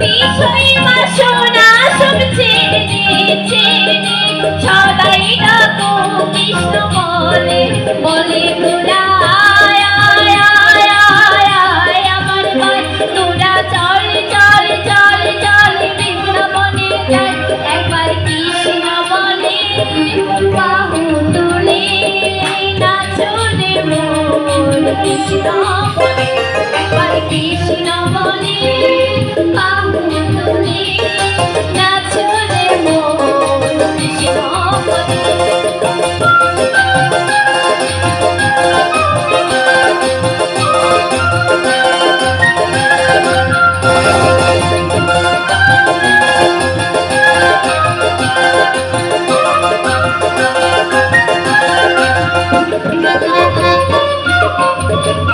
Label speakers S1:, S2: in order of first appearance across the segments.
S1: বিষয় বাসনা সব ছেড়ে ছেড়ে সবাই ডাকো কৃষ্ণ বলে বলে তোরা একবার কৃষ্ণ বলে বাহু তুলে নাচনে মন কৃষ্ণ কৃষ্ণ Thank you.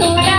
S1: তোরা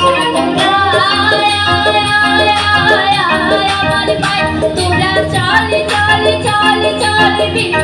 S1: I'll be